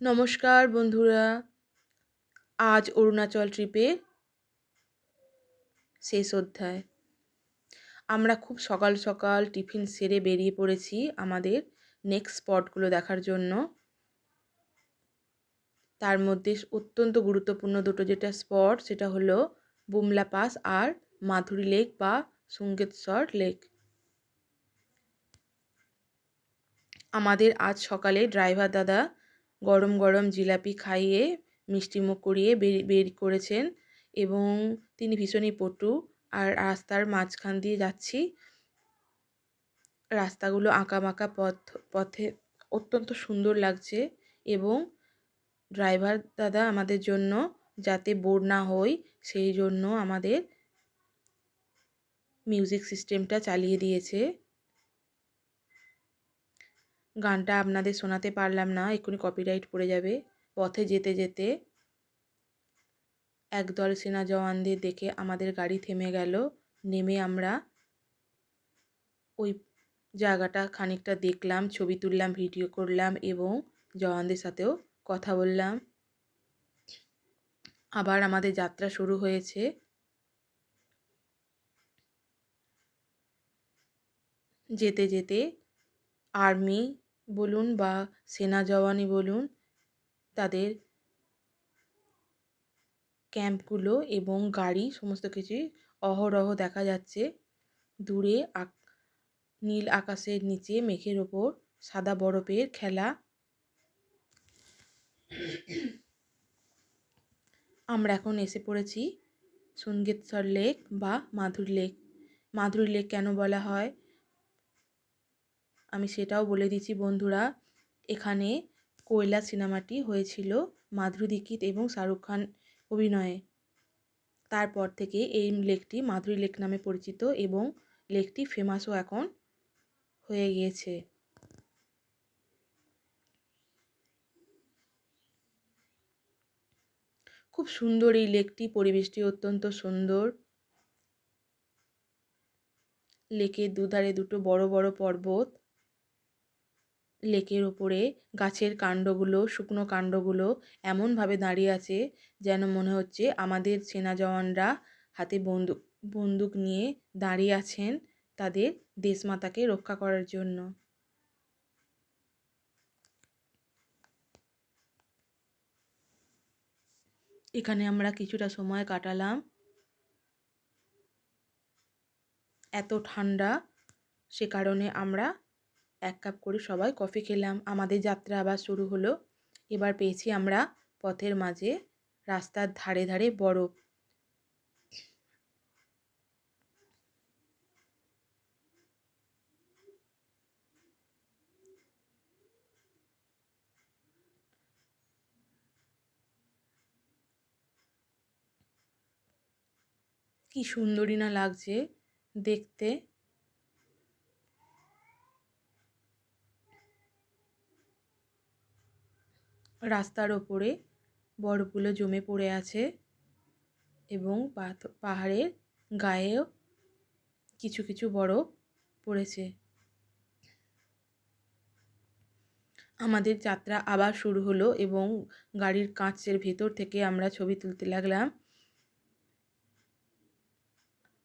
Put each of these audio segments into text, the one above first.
নমস্কার বন্ধুরা। আজ অরুণাচল ট্রিপে শেষ অধ্যায়। আমরা খুব সকাল সকাল টিফিন সেরে বেরিয়ে পড়েছি আমাদের নেক্সট স্পটগুলো দেখার জন্য। তার মধ্যে অত্যন্ত গুরুত্বপূর্ণ দুটো যেটা স্পট সেটা হলো বুমলা পাস আর মাধুরী লেক বা সঙ্গীতসর লেক আমাদের আজ সকালে ড্রাইভার দাদা গরম গরম জিলাপি খাইয়ে মিষ্টিমুখ করিয়ে বের করেছেন এবং তিনি ভীষণই পটু। আর রাস্তার মাঝখান দিয়ে যাচ্ছি। রাস্তাগুলো আঁকাবাঁকা পথ, পথে অত্যন্ত সুন্দর লাগছে এবং ড্রাইভার দাদা আমাদের জন্য যাতে বোর না হই, সেই জন্য আমাদের মিউজিক সিস্টেমটা চালিয়ে দিয়েছে। গানটা আপনাদের শোনাতে পারলাম না, এক্ষুনি কপিরাইট পড়ে যাবে। পথে যেতে যেতে একদল সেনা জওয়ানদের দেখে আমাদের গাড়ি থেমে গেল। নেমে আমরা ওই জায়গাটা খানিকটা দেখলাম, ছবি তুললাম, ভিডিও করলাম এবং জওয়ানদের সাথেও কথা বললাম। আবার আমাদের যাত্রা শুরু হয়েছে। যেতে যেতে আর্মি বলুন বা সেনা জওয়ানই বলুন, তাদের ক্যাম্পগুলো এবং গাড়ি সমস্ত কিছুই অহরহ দেখা যাচ্ছে। দূরে নীল আকাশের নিচে মেঘের ওপর সাদা বরফের খেলা। আমরা এখন এসে পড়েছি সঙ্গীতসর লেক বা মাধুরী লেক। মাধুরী লেক কেন বলা হয়? আমি সেটাও বলে দিচ্ছি, বন্ধুরা। এখানে কোয়লা সিনেমাটি হয়েছিল মাধুরী দীক্ষিত এবং শাহরুখ খান অভিনয়ে। তারপর থেকে এই লেকটি মাধুরী লেক নামে পরিচিত এবং লেকটি ফেমাসও এখন হয়ে গিয়েছে। খুব সুন্দর এই লেকটি, পরিবেশটি অত্যন্ত সুন্দর। লেকের দুধারে দুটো বড় বড় পর্বত। লেকের ওপরে গাছের কাণ্ডগুলো, শুকনো কাণ্ডগুলো এমনভাবে দাঁড়িয়ে আছে যেন মনে হচ্ছে আমাদের সেনা জওয়ানরা হাতে বন্দুক বন্দুক নিয়ে দাঁড়িয়ে আছেন তাদের দেশমাতাকে রক্ষা করার জন্য। এখানে আমরা কিছুটা সময় কাটালাম। এত ঠান্ডা, সে কারণে আমরা এক কাপ করে সবাই কফি খেলাম। আমাদের যাত্রা আবার শুরু হলো। এবার পেয়েছি আমরা পথের মাঝে রাস্তার ধারে ধারে বরফ। কি সুন্দরী না লাগছে দেখতে। রাস্তার ওপরে বরফগুলো জমে পড়ে আছে এবং পাহাড়ের গায়েও কিছু কিছু বরফ পড়েছে। আমাদের যাত্রা আবার শুরু হলো এবং গাড়ির কাঁচের ভেতর থেকে আমরা ছবি তুলতে লাগলাম।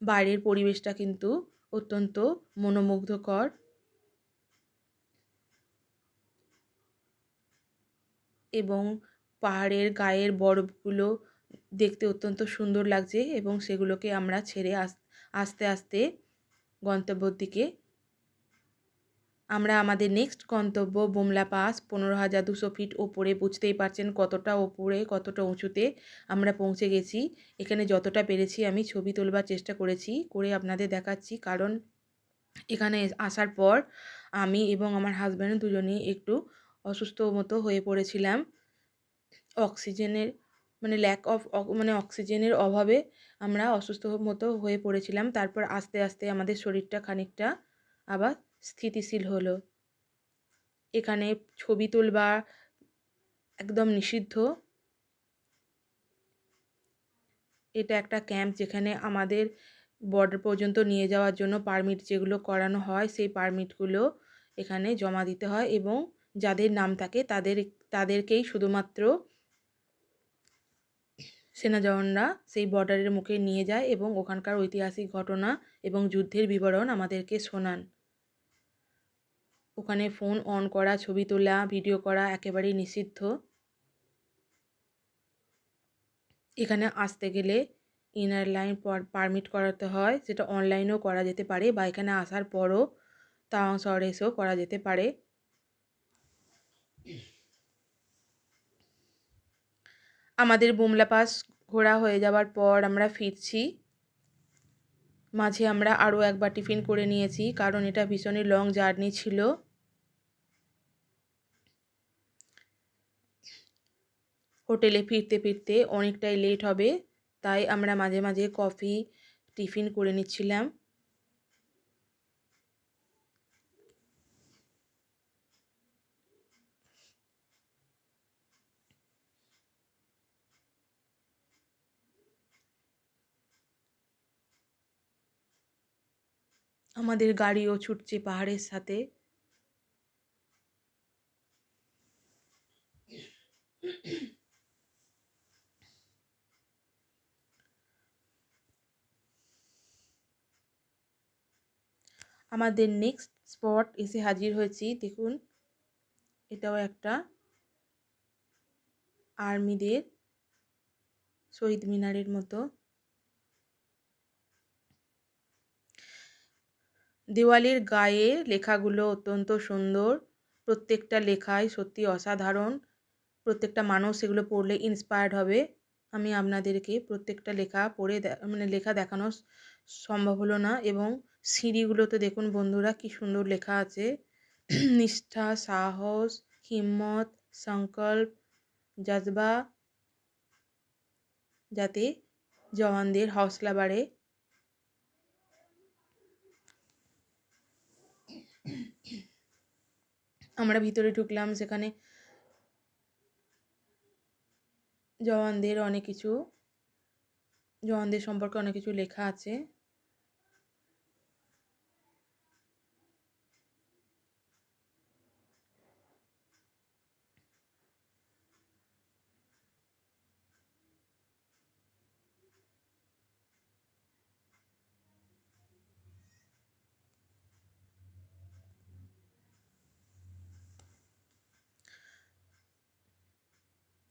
বাইরের পরিবেশটা কিন্তু অত্যন্ত মনোমুগ্ধকর। এবং পাহাড়ের গায়ের বরফগুলো দেখতে অত্যন্ত সুন্দর লাগছে এবং সেগুলোকে আমরা ছেড়ে আস্তে আস্তে গন্তব্যর দিকে আমরা আমাদের নেক্সট গন্তব্য বোমলা পাস। পনেরো হাজার দুশো ফিট ওপরে বুঝতেই পারছেন কতটা ওপরে কতটা উঁচুতে আমরা পৌঁছে গেছি। এখানে যতটা পেরেছি আমি ছবি তোলবার চেষ্টা করেছি, করে আপনাদের দেখাচ্ছি। কারণ এখানে আসার পর আমি এবং আমার হাজব্যান্ড দুজনেই একটু অসুস্থ মতো হয়ে পড়েছিলাম। অক্সিজেনের মানে ল্যাক অফ মানে অক্সিজেনের অভাবে আমরা অসুস্থ মতো হয়ে পড়েছিলাম। তারপর আস্তে আস্তে আমাদের শরীরটা খানিকটা আবার স্থিতিশীল হলো। এখানে ছবি তোলবা একদম নিষিদ্ধ। এটা একটা ক্যাম্প যেখানে আমাদের বর্ডার পর্যন্ত নিয়ে যাওয়ার জন্য পারমিট যেগুলো করানো হয়, সেই পারমিটগুলো এখানে জমা দিতে হয় এবং যাদের নাম থাকে তাদের তাদেরকেই শুধুমাত্র সেনা জওয়ানরা সেই বর্ডারের মুখে নিয়ে যায় এবং ওখানকার ঐতিহাসিক ঘটনা এবং যুদ্ধের বিবরণ আমাদেরকে শোনান। ওখানে ফোন অন করা, ছবি তোলা ভিডিও করা একেবারেই নিষিদ্ধ। এখানে আসতে গেলে ইনার লাইন পারমিট করাতে হয়, সেটা অনলাইনেও করা যেতে পারে বা এখানে আসার পরও তাওয়াং শহরে এসেও করা যেতে পারে। আমাদের বুমলা পাস ঘোরা হয়ে যাওয়ার পর আমরা ফিরছি। মাঝে আমরা আরও একবার টিফিন করে নিয়েছি, কারণ এটা ভীষণই লং জার্নি ছিল। হোটেলে ফিরতে ফিরতে অনেকটাই লেট হবে, তাই আমরা মাঝে মাঝে কফি টিফিন করে নিচ্ছিলাম। আমাদের গাড়িও ছুটছে পাহাড়ের সাথে। আমাদের নেক্সট স্পট এসে হাজির হয়েছি, দেখুন। এটাও একটা আর্মিদের শহীদ মিনারের মতো। দেওয়ালের গায়ে লেখাগুলো অত্যন্ত সুন্দর। প্রত্যেকটা লেখাই সত্যি অসাধারণ। প্রত্যেকটা মানুষ সেগুলো পড়লে ইন্সপায়ার্ড হবে। আমি আপনাদেরকে প্রত্যেকটা লেখা পড়ে মানে লেখা দেখানো সম্ভব হলো না এবং সিঁড়িগুলোতে দেখুন বন্ধুরা কি সুন্দর লেখা আছে। নিষ্ঠা, সাহস, হিম্মত, সংকল্প, জজবা, যাতে জওয়ানদের হওসলা বাড়ে। আমরা ভিতরে ঢুকলাম সেখানে জওয়ানদের অনেক কিছু জওয়ানদের সম্পর্কে অনেক কিছু লেখা আছে।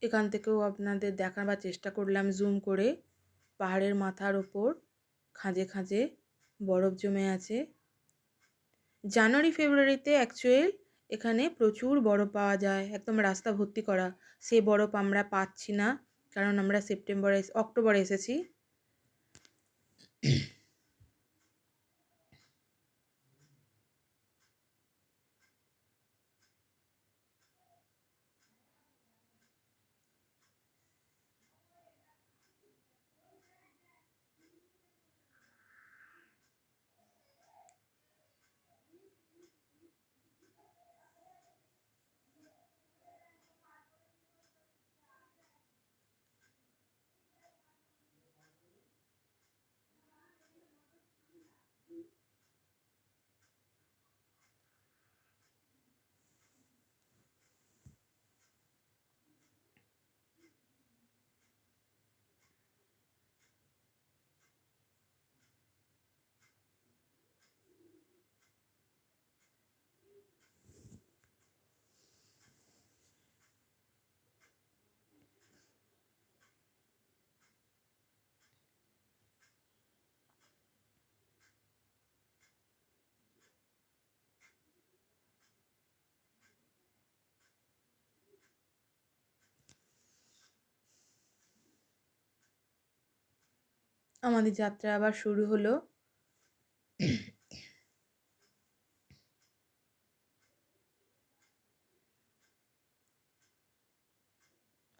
এখান থেকেও আপনাদের দেখাবার চেষ্টা করলাম জুম করে। পাহাড়ের মাথার ওপর খাঁজে খাঁজে বরফ জমে আছে। জানুয়ারি, ফেব্রুয়ারিতে অ্যাকচুয়াল এখানে প্রচুর বরফ পাওয়া যায়, একদম রাস্তা ভর্তি করা। সে বরফ আমরা পাচ্ছি না, কারণ আমরা সেপ্টেম্বরে, অক্টোবরে এসেছি। আমাদের যাত্রা আবার শুরু হলো।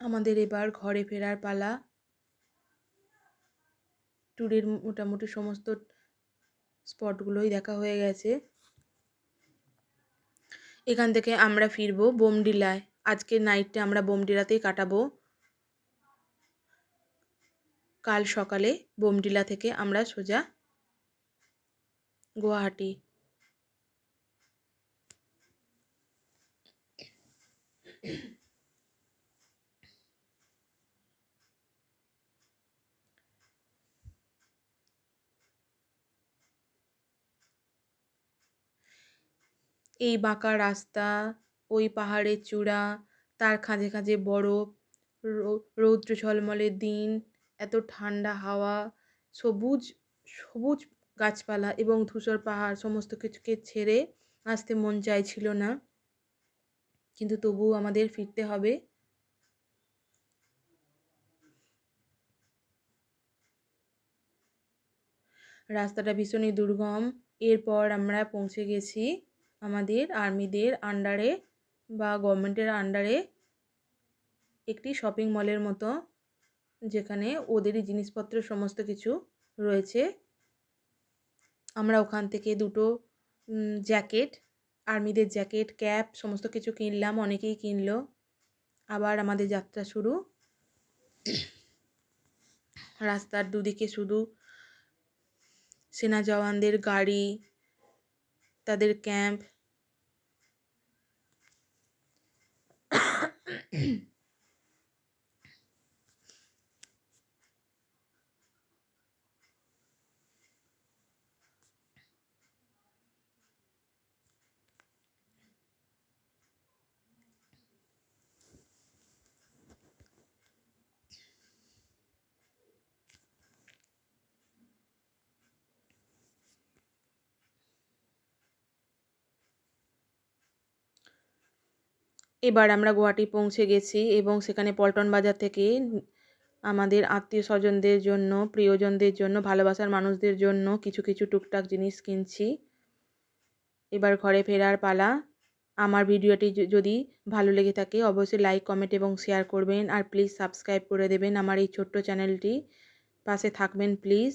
আমাদের এবার ঘরে ফেরার পালা। ট্যুরের মোটামুটি সমস্ত স্পটগুলোই দেখা হয়ে গেছে। এখান থেকে আমরা ফিরবো বোমডিলায়। আজকের নাইটটা আমরা বোমডিলাতেই কাটাবো। কাল সকালে বোমডিলা থেকে আমরা সোজা গুয়াহাটি। এই বাঁকা রাস্তা, ওই পাহাড়ের চূড়া, তার খাঁজে খাঁজে বরফ রৌদ্র ঝলমলের দিন এত ঠান্ডা হাওয়া, সবুজ সবুজ গাছপালা এবং ধূসর পাহাড় সমস্ত কিছুকে ছেড়ে আসতে মন চাইছিল না। কিন্তু তবুও আমাদের ফিরতে হবে। রাস্তাটা ভীষণই দুর্গম। এরপর আমরা পৌঁছে গেছি আমাদের আর্মিদের আন্ডারে বা গভর্নমেন্টের আন্ডারে একটি শপিং মলের মতো। যেখানে ওদেরই জিনিসপত্র সমস্ত কিছু রয়েছে। আমরা ওখান থেকে দুটো জ্যাকেট, আর্মিদের জ্যাকেট, ক্যাপ, সমস্ত কিছু কিনলাম, অনেকেই কিনলো। আবার আমাদের যাত্রা শুরু। রাস্তার দুদিকে শুধু সেনা জওয়ানদের গাড়ি, তাদের ক্যাম্প। এবার আমরা গুয়াহাটি পৌঁছে গেছি এবং সেখানে পল্টন বাজার থেকে আমাদের আত্মীয় স্বজনদের জন্য, প্রিয়জনদের জন্য, ভালোবাসার মানুষদের জন্য কিছু কিছু টুকটাক জিনিস কিনছি। এবার ঘরে ফেরার পালা। আমার ভিডিওটি যদি ভালো লেগে থাকে অবশ্যই লাইক, কমেন্ট এবং শেয়ার করবেন আর প্লিজ সাবস্ক্রাইব করে দেবেন আমার এই ছোট্ট চ্যানেলটি। পাশে থাকবেন প্লিজ।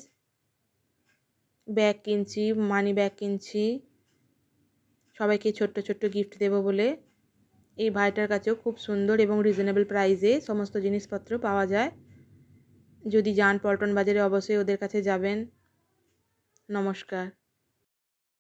ব্যাগ কিনছি মানি ব্যাগ কিনছি। সবাইকে ছোট্ট ছোট্ট গিফট দেবো বলে। এই ভাইটার কাছেও খুব সুন্দর এবং রিজনেবল প্রাইসে সমস্ত জিনিসপত্র পাওয়া যায়। যদি যান পল্টন বাজারে অবশ্যই ওদের কাছে যাবেন। নমস্কার।